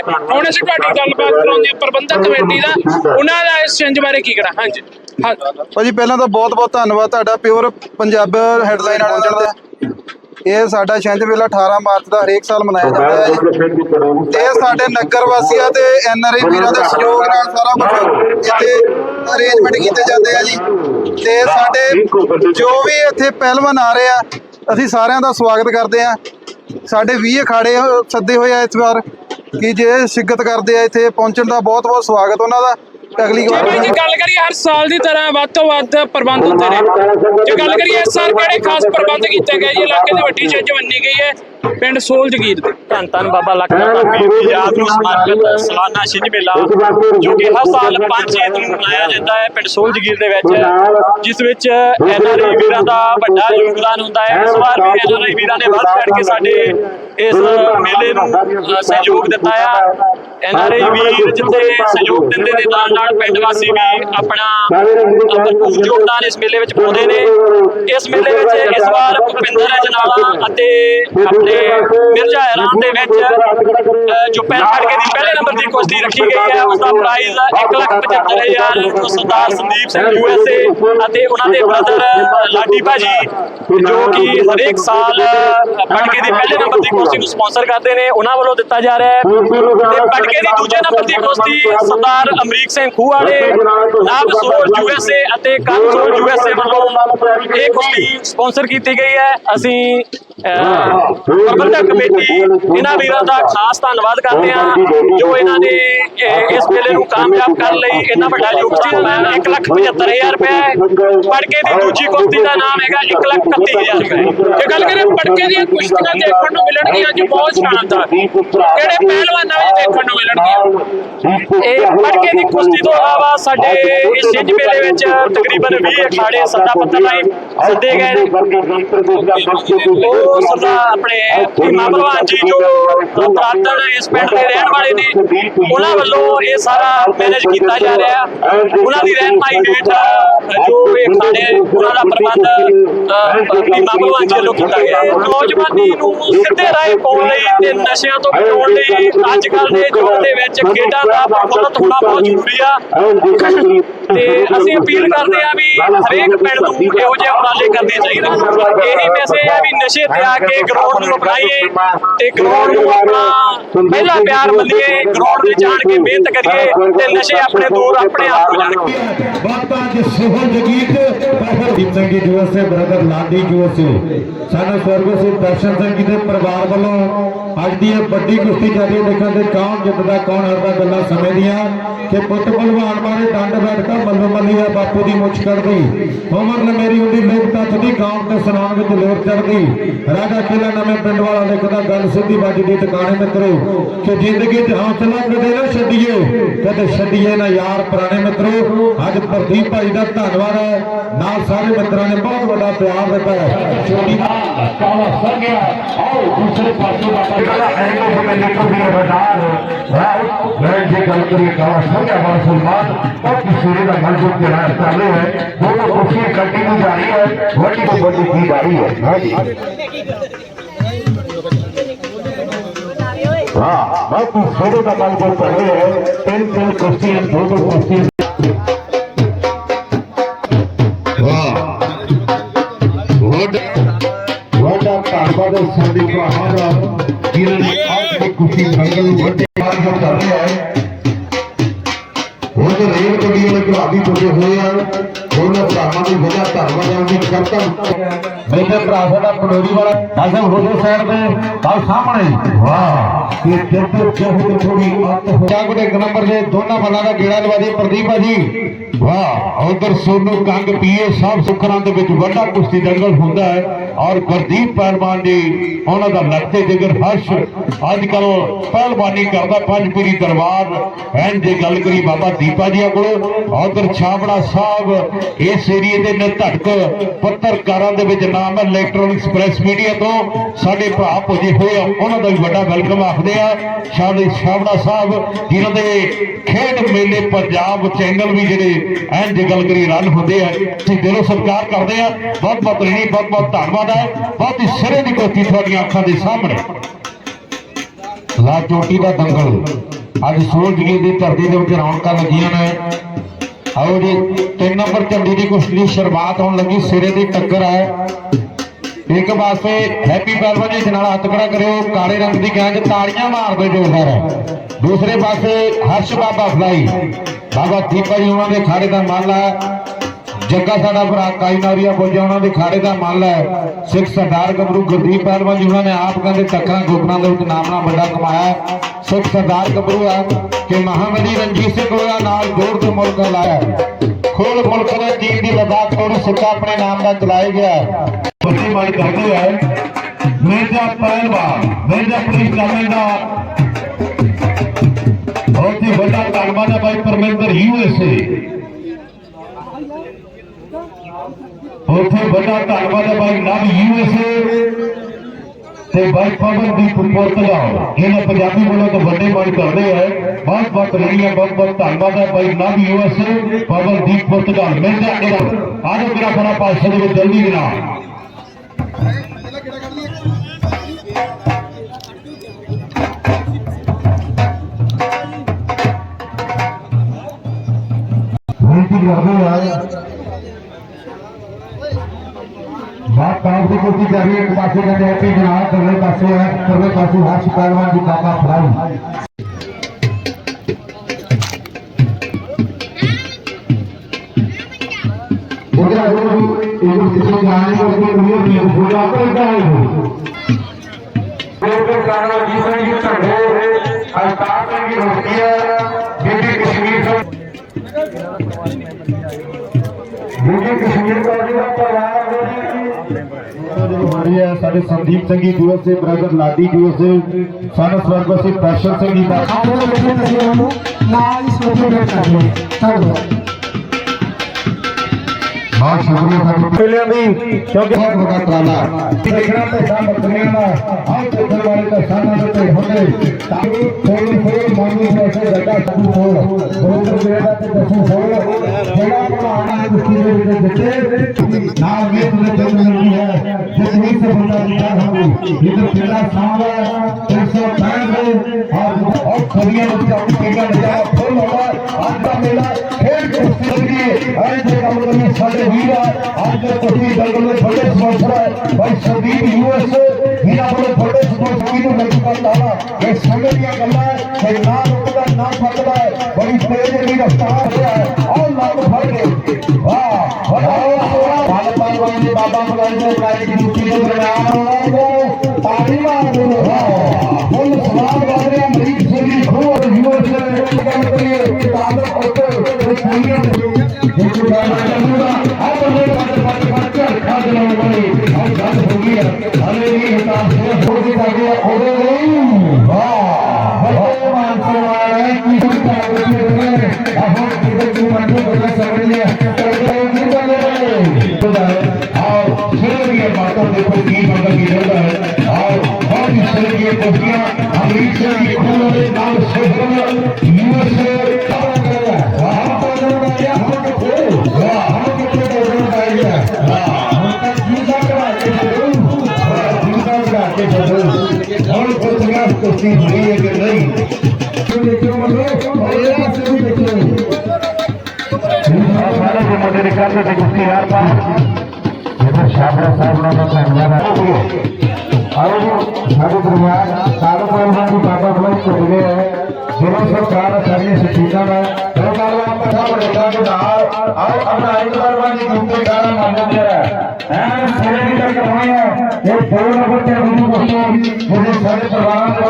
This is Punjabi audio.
ਹੋ ਹੁਣ ਅਸੀਂ ਤੁਹਾਡੀ ਗੱਲਬਾਤ ਕਰਾਉਂਦੇ ਹਾਂ ਪ੍ਰਬੰਧਕ ਕਮੇਟੀ ਦਾ। ਉਹਨਾਂ ਦਾ ਇਸ ਛਿੰਝ ਬਾਰੇ ਕੀ ਕਹਿਣਾ? ਹਾਂਜੀ। ਹਾਂ। ਭਾਜੀ ਪਹਿਲਾਂ ਤਾਂ ਬਹੁਤ ਬਹੁਤ ਧੰਨਵਾਦ ਤੁਹਾਡਾ। ਪਿਓਰ ਪੰਜਾਬ ਹੈਡਲਾਈਨ ਪਹੁੰਚਣ ਦਾ ਇਹ ਸਾਡਾ ਛਿੰਝ ਮੇਲਾ 18 ਮਾਰਚ ਦਾ ਹਰੇਕ ਸਾਲ ਮਨਾਇਆ ਜਾਂਦਾ ਹੈ। ਜੀ ਤੇ ਇਹ ਸਾਡੇ ਨਗਰ ਵਾਸੀਆਂ ਤੇ ਐਨਆਰਆਈ ਵੀਰਾਂ ਦੇ ਸਹਿਯੋਗ ਨਾਲ ਸਾਰਾ ਕੁਝ ਇੱਥੇ ਅਰੇਂਜਮੈਂਟ ਕੀਤੇ ਜਾਂਦੇ ਆ ਜੀ। ਤੇ ਸਾਡੇ ਜੋ ਵੀ ਇੱਥੇ ਪਹਿਲਵਾਨ ਆ ਰਹੇ ਆ ਅਸੀਂ ਸਾਰਿਆਂ ਦਾ ਸਵਾਗਤ ਕਰਦੇ ਆ। ਸਾਡੇ 20 ਅਖਾੜੇ ਸੱਦੇ ਹੋਏ ਆ ਇਸ ਵਾਰ। ਕਿ ਜੇ ਸਿੱਗਤ ਕਰਦੇ ਆ ਇੱਥੇ ਪਹੁੰਚਣ ਦਾ ਬਹੁਤ ਬਹੁਤ ਸਵਾਗਤ ਉਹਨਾਂ ਦਾ। ਅਗਲੀ ਭਾਈ ਜੀ ਵਾਰ ਗੱਲ ਕਰੀਏ ਹਰ ਸਾਲ ਦੀ ਤਰ੍ਹਾਂ ਵੱਧ ਤੋਂ ਵੱਧ ਪ੍ਰਬੰਧ ਹੁੰਦੇ ਨੇ। ਜੇ ਗੱਲ ਕਰੀਏ ਇਸ ਸਾਲ ਕਿਹੜੇ ਖਾਸ ਪ੍ਰਬੰਧ ਕੀਤੇ ਗਏ ਜੀ? ਇਲਾਕੇ ਦੀ ਵੱਡੀ ਛਿੰਝ ਮੰਨੀ ਗਈ ਹੈ। ਪਿੰਡ ਸੋਲ ਜਗੀਰ ਦੇ। ਧੰਨ ਧੰਨ ਬਾਬਾ ਲਖਨਾ ਪੀਰ ਦੀ ਯਾਦ ਨੂੰ ਸਮਰਪਿਤ ਸਾਲਾਨਾ ਛਿੰਝ ਮੇਲਾ ਜੋ ਕਿ ਹਰ ਸਾਲ 5 ਚੇਤ ਨੂੰ ਮਨਾਇਆ ਜਾਂਦਾ ਹੈ ਪਿੰਡ ਸੋਲ ਜਗੀਰ ਦੇ ਵਿੱਚ ਜਿਸ ਵਿੱਚ ਐਨਆਰਆਈ ਵੀਰਾਂ ਦਾ ਵੱਡਾ ਯੋਗਦਾਨ ਹੁੰਦਾ ਹੈ। ਇਸ ਵਾਰ ਵੀ ਐਨਆਰਆਈ ਵੀਰਾਂ ਨੇ ਵੱਧ ਚੜ ਕੇ ਸਾਡੇ ਇਸ ਮੇਲੇ ਨੂੰ ਸਹਿਯੋਗ ਦਿੱਤਾ ਆ। ਐਨਆਰਆਈ ਵੀਰ ਜਿੱਥੇ ਸਹਿਯੋਗ ਦਿੰਦੇ ਨੇ ਨਾਲ ਨਾਲ ਪਿੰਡ ਵਾਸੀ ਵੀ ਆਪਣਾ ਭਰਪੂਰ ਯੋਗਦਾਨ ਇਸ ਮੇਲੇ ਵਿੱਚ ਪਾਉਂਦੇ ਨੇ। ਇਸ ਮੇਲੇ ਵਿੱਚ ਇਸ ਵਾਰ ਭੁਪਿੰਦਰ ਅਜਨਾਲਾ ਅਤੇ ਆਪਣੇ ਮਿਰਜ਼ਾ ਹੈਰਾਨ ਦੇ ਵਿੱਚ ਅ, ਜੋ ਪੈਰ ਫੜ ਦੀ ਪਹਿਲੇ ਨੰਬਰ ਦੀ ਕੁਸ਼ਤੀ ਰੱਖੀ ਗਈ ਹੈ ਉਸ ਦਾ ਪ੍ਰਾਈਜ਼ 175000 ਜੋ ਸਰਦਾਰ ਸੰਦੀਪ ਸਿੰਘ ਯੂਐਸਏ ਅਤੇ ਉਹਨਾਂ ਦੇ ਬ੍ਰਦਰ ਲਾਡੀ ਭਾਜੀ ਜੋ ਕਿ ਹਰੇਕ ਸਾਲ ਪਟਕੇ ਦੀ ਪਹਿਲੇ ਨੰਬਰ ਦੀ ਕੁਸ਼ਤੀ ਨੂੰ ਸਪਾਂਸਰ ਕਰਦੇ ਨੇ ਉਹਨਾਂ ਵੱਲੋਂ ਦਿੱਤਾ ਜਾ ਰਿਹਾ ਹੈ। ਤੇ ਪਟਕੇ ਦੀ ਦੂਜੇ ਨੰਬਰ ਦੀ ਕੁਸ਼ਤੀ ਸਰਦਾਰ ਅਮਰੀਕ ਸਿੰਘ ਖੂਹ ਵਾਲੇ ਨਾਬ ਸੋਲ ਯੂਐਸਏ ਅਤੇ ਕੰਸੋਲ ਯੂਐਸਏ ਵੱਲੋਂ ਇਹ ਕੁਸ਼ਤੀ ਸਪਾਂਸਰ ਕੀਤੀ ਗਈ ਹੈ। ਅਸੀਂ ਪ੍ਰਬੰਧਕ ਕਮੇਟੀ ਇਹਨਾਂ ਵੀਰਾਂ ਦਾ ਖਾਸ ਧੰਨਵਾਦ ਕਰਦੇ ਹਾਂ ਜੋ ਇਹਨਾਂ ਨੇ ਇਸ ਮੇਲੇ ਨੂੰ ਕਾਮਯਾਬ ਕਰਨ ਲਈ ਇੰਨਾ ਵੱਡਾ ਯੋਗਦਾਨ ਪਾਇਆ 175000 ਰੁਪਏ ਪੜਕੇ ਦੀ ਦੂਜੀ ਕੁਸ਼ਤੀ ਦਾ ਨਾਮ ਹੈਗਾ 131000 ਰੁਪਏ ਜੇ ਗੱਲ ਕਰੀਏ ਪਟਕੇ ਦੀਆਂ ਕੁਸ਼ਤੀਆਂ ਦੇਖਣ ਨੂੰ ਮਿਲਣਗੀਆਂ ਅੱਜ ਬਹੁਤ ਸ਼ਾਨਦਾਰ। ਕਿਹੜੇ ਪਹਿਲਵਾਨਾਂ ਵਿੱਚ ਦੇਖਣ ਨੂੰ ਮਿਲਣਗੀਆਂ? ਇਹ ਪੜਕੇ ਦੀ ਕੁਸ਼ਤੀ ਤੋਂ ਇਲਾਵਾ ਸਾਡੇ ਇਸ ਛਿੰਝ ਮੇਲੇ ਵਿੱਚ ਤਕਰੀਬਨ 20 ਅਖਾੜੇ ਸੱਦਾ ਪੱਤਰ ਰਾਹੀਂ ਸੱਦੇ ਗਏ ਨੇ। ਉਹ ਸਰਦਾਰ ਆਪਣੇ ਭੀਮਾ ਭਲਵਾਨ ਜੀ ਜੋ ਪ੍ਰਾਤਨ ਇਸ ਪਿੰਡ ਦੇ ਰਹਿਣ ਵਾਲੇ ਨੇ ਉਹਨਾਂ ਵੱਲੋਂ ਇਹ ਸਾਰਾ ਮੈਨੇਜ ਕੀਤਾ ਜਾ ਰਿਹਾ ਉਹਨਾਂ ਦੀ ਰਹਿਨਮਾਈ ਹੇਠ ਜੋ ਇਹ ਖਾਣੇ ਉਹਨਾਂ ਦਾ ਪ੍ਰਬੰਧ ਭੀਮਾ ਭਲਵਾਨ ਜੀ ਵੱਲੋਂ ਕੀਤਾ ਗਿਆ ਨੌਜਵਾਨੀ ਨੂੰ ਸਿੱਧੇ ਰਾਹ ਪਾਉਣ ਲਈ ਤੇ ਨਸ਼ਿਆਂ ਤੋਂ ਬਚਾਉਣ ਲਈ ਅੱਜ ਕੱਲ੍ਹ ਦੇ ਯੁੱਗ ਦੇ ਵਿੱਚ ਖੇਡਾਂ ਦਾ ਪ੍ਰਫੁੱਲਤ ਹੋਣਾ ਬਹੁਤ ਜ਼ਰੂਰੀ ਆ ਤੇ ਅਸੀਂ ਅਪੀਲ ਕਰਦੇ ਆ ਵੀ ਹਰੇਕ ਪਿੰਡ ਨੂੰ ਇਹੋ ਜਿਹੇ ਉਪਰਾਲੇ ਕਰਨੇ ਚਾਹੀਦੇ ਇਹੀ ਮੈਸੇਜ ਆ ਵੀ ਨਸ਼ੇ ਤੇ ਆ ਕੇ ਗਰਾਊਂਡ ਨੂੰ ਅਪਣਾਈਏ ਤੇ ਗਰਾਊਂਡ ਨੂੰ ਆਪਣਾ ਪਹਿਲਾ ਪਿਆਰ ਮੰਨੀਏ ਗਰਾਊਂਡ ਤੇ ਜਾਣ ਕੇ ਮਿਹਨਤ ਕਰੀਏ ਤੇ ਨਸ਼ੇ ਆਪਣੇ ਦੂਰ ਆਪਣੇ ਆਪ ਹੋ ਜਾਣਗੇ ਬਾਤਾਂ ਦੇ ਸੋਹਣ ਜਗੀਤ professor Deep Singh ji USA brother Ladi USA ਸਾਨੂੰ ਸਵਰਗਵਾਸੀ ਦਰਸ਼ਨ ਸਿੰਘ ਜੀ ਦੇ ਪਰਿਵਾਰ ਵੱਲੋਂ ਅੱਜ ਦੀ ਇਹ ਵੱਡੀ ਕੁਸ਼ਤੀ ਚੱਲੀ ਦੇਖਣ ਤੇ ਕੌਣ ਜਿੱਤਦਾ ਕੌਣ ਹਾਰਦਾ ਗੱਲਾਂ ਸਮੇਂ ਦੀਆਂ ਕਿ ਪੁੱਤ ਬਲਵਾਨ ਮਾਰੇ ਡੰਡ ਬੈਠਦਾ ਮੱਲੋ ਮੱਲੀ ਆ ਬਾਪੂ ਦੀ ਮੁੱਛ ਕੱਢਦੀ। ਉਮਰ ਨੇ ਮੇਰੀ ਹੁੰਦੀ ਲੋਕ ਤੱਥ ਦੀ ਗਾਉਂ ਤੇ ਸੁਣਾਉਣ ਵਿੱਚ ਲੋਰ ਚੜਦੀ ਰਾਜਾ ਕਿਲਾ ਨਵੇਂ ਪਿੰਡ ਵਾਲਾ ਲਿਖਦਾ ਗੱਲ ਸਿੱਧੀ ਵੱਜਦੀ ਟਿਕਾਣੇ ਮਿੱਤਰੋ ਕਿ ਜ਼ਿੰਦਗੀ 'ਚ ਹੌਸਲਾ ਕਦੇ ਨਾ ਛੱਡੀਏ ਕਦੇ ਛੱਡੀਏ ਨਾ ਯਾਰ ਪੁਰਾਣੇ ਮਿੱਤਰੋ। ਅੱਜ ਪ੍ਰਦੀਪ ਭਾਈ ਦਾ ਧੰਨਵਾਦ ਹੈ। ਨਾਲ ਸਾਰੇ ਮਿੱਤਰਾਂ ਨੇ ਬਹੁਤ ਵੱਡਾ ਪਿਆਰ ਦਿੱਤਾ ਹੈ। ਛੋਟੀ ਦਾ ਕਾਲਾ ਸਰ ਗਿਆ। ਆਓ ਦੂਸਰੇ ਪਾਸੇ ਬਾਬਾ ਜੀ। ਦਾ ਐਂਗੋ ਫਮੇ ਲਿਖੋ ਵੀ ਬਦਾਰ ਵਾਓ ਮੈਂ ਜੇ ਗੱਲ ਕਰੀਏ ਕਾਲਾ ਸਰ ਗਿਆ ਵਾਲਾ ਸੁਲਮਾਨ ਉਹ ਕਿਸੇ ਦਾ ਮਨਜ਼ੂਰ ਤੇ ਰਾਜ ਕਰ ਰਿਹਾ ਹੈ। ਉਹ ਕੋਸ਼ਿਸ਼ ਕੱਢੀ ਨੂੰ ਜਾ ਰਹੀ ਹੈ। ਵੱਡੀ ਤੋਂ ਵੱਡੀ ਕੀ ਜਾ ਰਹੀ ਹੈ? ਹਾਂਜੀ हाँ बाकी सोने का मन जो पहले है तीन तीन कुश्ती दो दो कुश्ती ਵੱਡਾ ਧੰਨਵਾਦ ਹੈ ਸਾਡੇ ਭਰਾਵਾਂ ਦਾ ਜਿਨ੍ਹਾਂ ਨੇ ਅੱਜ ਦੀ ਕੁਸ਼ਤੀ ਸੰਗਲ ਨੂੰ ਵੱਡੇ ਮਾਨ ਜੋ ਕਰ ਰਿਹਾ ਹੈ ਉਹ ਤੇ ਰੇਲ ਗੱਡੀ ਵਾਲੇ ਭਰਾ ਵੀ ਟੁੱਟੇ ਹੋਏ ਆ ਉਹਨਾਂ ਭਰਾਵਾਂ ਦੀ ਵਜ੍ਹਾ ਧੰਨਵਾਦ ਹੈ ਉਹਦੀ ਕਰਤਾ ਮੇਰੇ ਭਰਾ ਸਾਡਾ ਪਨੋਰੀ ਵਾਲਾ ਹਾਸਮ ਹੋਜੋ ਸਾਈਡ ਤੇ ਕੱਲ ਸਾਹਮਣੇ। ਵਾਹ, ਇਹ ਕਿਤੇ ਕਿਹੋ ਥੋੜੀ ਅੱਤ ਹੋ ਜਾਗ ਦੇ ਇੱਕ ਨੰਬਰ ਦੇ, ਦੋਨਾਂ ਮੱਲਾਂ ਦਾ ਗੇੜਾ ਲਵਾ ਦੇ, ਪ੍ਰਦੀਪ ਭਾਜੀ। ਵਾਹ, ਉਧਰ ਸੋਨੂ ਕੰਗ ਪੀਏ, ਸਭ ਸੁਖਰਾਂ ਦੇ ਵਿੱਚ ਵੱਡਾ ਕੁਸ਼ਤੀ ਦੰਗਲ ਹੁੰਦਾ ਹੈ। ਔਰ ਗੁਰਦੀਪ ਪਹਿਲਵਾਨ ਜੀ, ਉਹਨਾਂ ਦਾ ਲੱਗਦੇ ਜਿਗਰ ਹਰਸ਼। ਅੱਜ ਕੱਲ ਪਹਿਲਵਾਨੀ ਕਰਦਾ ਪੰਜ ਪੀਰੀ ਦਰਬਾਰ। ਐਨ ਜੇ ਗੱਲ ਕਰੀ ਬਾਬਾ ਦੀਪਾ ਜੀ ਕੋਲ, ਉਧਰ ਛਾਬੜਾ ਸਾਹਿਬ, ਇਸ ਏਰੀਏ ਦੇ ਨਿਧੜਕ ਪੱਤਰਕਾਰਾਂ ਦੇ ਵਿੱਚ ਨਾਮ ਹੈ ਇਲੈਕਟ੍ਰੋਨਿਕਸ ਪ੍ਰੈਸ ਮੀਡੀਆ ਤੋਂ। ਸਾਡੇ ਭਰਾ ਪੁੱਜੇ ਹੋਏ ਆ, ਉਹਨਾਂ ਦਾ ਵੀ ਵੱਡਾ ਵੈਲਕਮ ਆਖਦੇ ਆ। ਸਾਡੇ ਛਾਬੜਾ ਸਾਹਿਬ, ਜਿਨ੍ਹਾਂ ਦੇ ਖੇਡ ਮੇਲੇ ਪੰਜਾਬ ਚੈਨਲ ਵੀ ਜਿਹੜੇ ਐਨ ਜੇ ਗੱਲ ਕਰੀ ਰਨ ਹੁੰਦੇ ਆ ਅਸੀਂ ਦਿਲੋਂ ਸਤਿਕਾਰ ਕਰਦੇ ਆ। ਬਹੁਤ ਬਹੁਤ ਰਣੀ ਬਹੁਤ ਬਹੁਤ ਧੰਨਵਾਦ ਹੈ ਬਹੁਤ ਹੀ ਸਿਰੇ ਦੀ ਕੋਠੀ ਤੁਹਾਡੀਆਂ ਅੱਖਾਂ ਦੇ ਸਾਹਮਣੇ। ਲਾ ਚੋਟੀ ਦਾ ਦੰਗਲ। ਅੱਜ ਸੂਰਜਗੀਰ ਦੀ ਧਰਤੀ ਦੇ ਉੱਤੇ ਰੌਣਕਾਂ ਲੱਗੀਆਂ ਨੇ। ਆਓ ਜੀ, ਤਿੰਨ ਨੰਬਰ ਝੰਡੀ ਦੀ ਕੁਸ਼ਤੀ ਦੀ ਸ਼ੁਰੂਆਤ ਹੋਣ ਲੱਗੀ, ਸਿਰੇ ਦੀ ਟੱਕਰ ਹੈ। ਇੱਕ ਪਾਸੇ ਹੈਪੀ ਪਹਿਲਵਾਨ ਜੀ ਨਾਲ ਹੱਥ ਖੜਾ ਕਰਿਓ, ਕਾਲੇ ਰੰਗ ਦੀ ਗੈਂਜ ਤਾੜੀਆਂ ਮਾਰਦੇ ਜ਼ੋਰਦਾਰ ਦੂਸਰੇ ਪਾਸੇ ਹਰਸ਼ ਬਾਬਾ ਫਲਾਈ। ਬਾਬਾ ਦੀਪਾ ਜੀ ਉਹਨਾਂ ਦੇ ਖਾੜੇ ਦਾ ਮਾਲ ਹੈ। ਜੱਗਾ ਸਾਡਾ ਭਰਾ ਕਾਈ ਨਾਰੀਆ ਉਹਨਾਂ ਦੇ ਖਾੜੇ ਦਾ ਮਾਲ ਹੈ। ਸਿੱਖ ਸਰਦਾਰ ਗੱਭਰੂ ਗੁਰਦੀਪ ਪਹਿਲਵਾਨ ਜੀ ਉਹਨਾਂ ਨੇ ਆਪ ਕਹਿੰਦੇ ਟੱਕਰਾਂ ਗੋਪਨਾਂ ਦੇ ਵਿੱਚ ਨਾਮਣਾ ਵੱਡਾ ਕਮਾਇਆ ਸਿੱਖ ਸਰਦਾਰ ਗੱਭਰੂ ਹੈ ਕਿ ਮਹਾਮਦੀ ਰਣਜੀਤ ਸਿੰਘ ਹੋਇਆ ਨਾਲ ਜੋੜ ਦੇ ਮੁਲਕ ਲਾਇਆ ਖੋਲ ਮੁਲਕ ਦੇ ਟੀਮ ਦੀ ਲਦਾਖ ਕੋਲ ਸਿੱਕਾ ਆਪਣੇ ਨਾਮ ਦਾ ਚਲਾਇਆ ਗਿਆ ਬੱਚੇ ਮਾਈ ਕਰਦੇ ਹੈ ਮੇਜਾ ਪਹਿਲਵਾਨ ਮੇਜਾ ਪੁਲਿਸ ਦਾ ਬਹੁਤ ਹੀ ਵੱਡਾ ਧੰਨਵਾਦ ਹੈ ਭਾਈ ਪਰਮੇਂਦਰ ਯੂਐਸਏ ਉੱਥੇ ਵੱਡਾ ਧੰਨਵਾਦ ਹੈ ਭਾਈ ਨਵ ਯੂਐਸਏ ਤੇ ਭਾਈ ਪਵਨਦੀਪ ਪੁਰਤਗਾਲ ਇਹਨਾਂ ਪੰਜਾਬੀ ਵੱਲੋਂ ਤਾਂ ਵੱਡੇ ਮਾਈ ਕਰਦੇ ਹੈ ਬਹੁਤ ਬਹੁਤ ਰਹੀਆਂ ਬਹੁਤ ਬਹੁਤ ਧੰਨਵਾਦ ਹੈ ਭਾਈ ਨਵ ਯੂਐਸਏ ਪਵਨਦੀਪ ਪੁਰਤਗਾਲ ਮਿਲਦਾ ਇਹ ਆਜੋ ਮੇਰਾ ਬੜਾ ਪਾਸੇ ਦੇ ਵਿੱਚ ਜਲਦੀ ਜਨਾ ਕਾਂਗ ਦੀ ਕੋਸ਼ਿਸ਼ ਕਰ ਰਹੀ ਹੈ ਇੱਕ ਪਾਸੇ ਕਹਿੰਦੇ ਹੈਪੀ ਜਨਾਬ ਕਰਲੇ ਪਾਸੇ ਹੈ ਕਰਲੇ ਪਾਸੇ ਹਰਸ਼ ਪਹਿਲਵਾਨ ਦੀ ਕਾਕਾ ਫਰਾਈ ਉਧਰ ਆਓ ਇਹ ਕਿਸੇ ਜਾਣੇ ਨੂੰ ਕੋਈ ਨਹੀਂ ਨਹੀਂ ਬੋਲਾ ਕੋਈ ਤਾਂ ਹੈ। ਉਹ ਕਾਰਨ ਜੀ ਸਿੰਘ ਜੀ ਝੰਡੇ ਅਲਤਾਫ ਸਿੰਘ ਦੀ ਰੋਟੀ ਹੈ ਦਾ ਹਮਾਰੀ ਹੈ ਸਾਡੇ ਸੰਦੀਪ ਸਿੰਘ ਜੀ ਦਿਵਸ ਦੇ ਬ੍ਰਦਰ ਲਾਡੀ ਦਿਵਸ ਦੇ। ਸਾਨੂੰ ਸਵਰਗਵਾਸੀ ਦਰਸ਼ਨ ਸਿੰਘ ਜੀ ਦਾ ਨਾਲ ਇਸ ਵਜ੍ਹਾ ਨਾਲ ਕਰ ਲਓ ਧੰਨਵਾਦ। ਬਹੁਤ ਸ਼ੁਕਰੀਆ ਸਾਡੇ ਪਹਿਲਿਆਂ ਦੀ ਕਿਉਂਕਿ ਬਹੁਤ ਵੱਡਾ ਤਰਾਲਾ ਦੇਖਣਾ ਤੇ ਸਾਹ ਬੱਕਰੀਆਂ ਦਾ ਆਹ ਪੁੱਛਣ ਵਾਲੇ ਤਾਂ ਸਾਨਾਂ ਦੇ ਤੇ ਹੁੰਦੇ। ਤਾਂ ਕਿ ਕੋਈ ਕੋਈ ਮਾਨੀ ਪੈਸੇ ਜੱਗਾ ਸਾਡੂ ਕੋਲ ਬਰੋਬਰ ਜਿਹੜਾ ਤੇ ਦਸੂ ਹੋਲ ਜਿਹੜਾ ਬਣਾਉਣਾ ਹੈ ਉਸ ਦੇ ਵਿੱਚ ਦਿੱਤੇ। ਨਾਲ ਇਹ ਤੁਨੇ ਰਹੀ ਹੈ। होता गया है इधर खेला सांगा एक सौ पैंठ और और खड़िया उसका टिका लिया फुल होगा आज का मेला खेल कुश्ती के लिए आज के दंगल में साढ़े वीर है आज के कुश्ती दंगल में बड़े स्पॉन्सर है भाई संदीप यूएसए हीरा बड़े बड़े स्पॉन्सर की तो नहीं करता ना ये समय दिया गल्ला है कोई ना रुकता ना फटता है बड़ी तेज रफ्तार है और लाभ भर दे वाह वाह भगवान बाबा भगवान को प्राणी की मूर्ति को प्रणाम को ताली मारो बोल सवाल बाबरे मरीज से भी हो और जीवन से निकल के लिए ताला होते तो पूरी जो बाबा करूंगा हर बंदे पाते पाते पाते खा देना बने हर बात होगी हमें भी हिसाब से हो गई ताकि हो गई वाह भगवान मानते हैं कि हम ਨਾ ਕੁਛ ਨਹੀਂ ਹੈ ਕਿ ਨਹੀਂ? ਤੂੰ ਦੇਖੋ ਮਤਲਬ ਇਹ ਪਾਸੇ ਵੀ ਦੇਖੋ। ਸਾਰੇ ਦੇ ਮੁੰਡੇ ਦੇ ਕਰਦੇ ਤੇ ਕੁਸ਼ਤੀ ਯਾਰ ਪਾ ਇਹਦਾ ਸ਼ਾਬਰਾ ਸਾਹਿਬ ਨਾਲ ਦਾ ਧੰਨਵਾਦ ਹੈ ਆਓ ਜੀ। ਸਾਡੇ ਦਰਮਿਆਨ ਸਾਧੂ ਪਹਿਲਵਾਨ ਦੀ ਬਾਬਾ ਬਲਾਈ ਚੁੱਕ ਗਏ ਹੈ ਜਿਨ੍ਹਾਂ ਸਰਕਾਰ ਸਾਡੀਆਂ ਸਚੀਤਾਂ ਦਾ। ਉਹ ਪਹਿਲਵਾਨ ਪਠਾ ਬੜੇਗਾ ਦੇ ਨਾਲ। ਆਓ, ਆਪਣਾ ਇੱਕ ਪਹਿਲਵਾਨ ਦੀ ਗੁੱਤੇ ਗਾਣਾ ਮੰਨ ਜਾਂਦੇ ਹੈ ਐਨ ਸਿਰੇ ਦੀ ਤੱਕ ਹੋਣੀ ਹੈ ਇਹ ਦੋ ਨੰਬਰ ਤੇ ਵੀ ਕੁਸ਼ਤੀ ਜਿਹੜੇ ਸਾਡੇ ਪਰਿਵਾਰਾਂ ਦੇ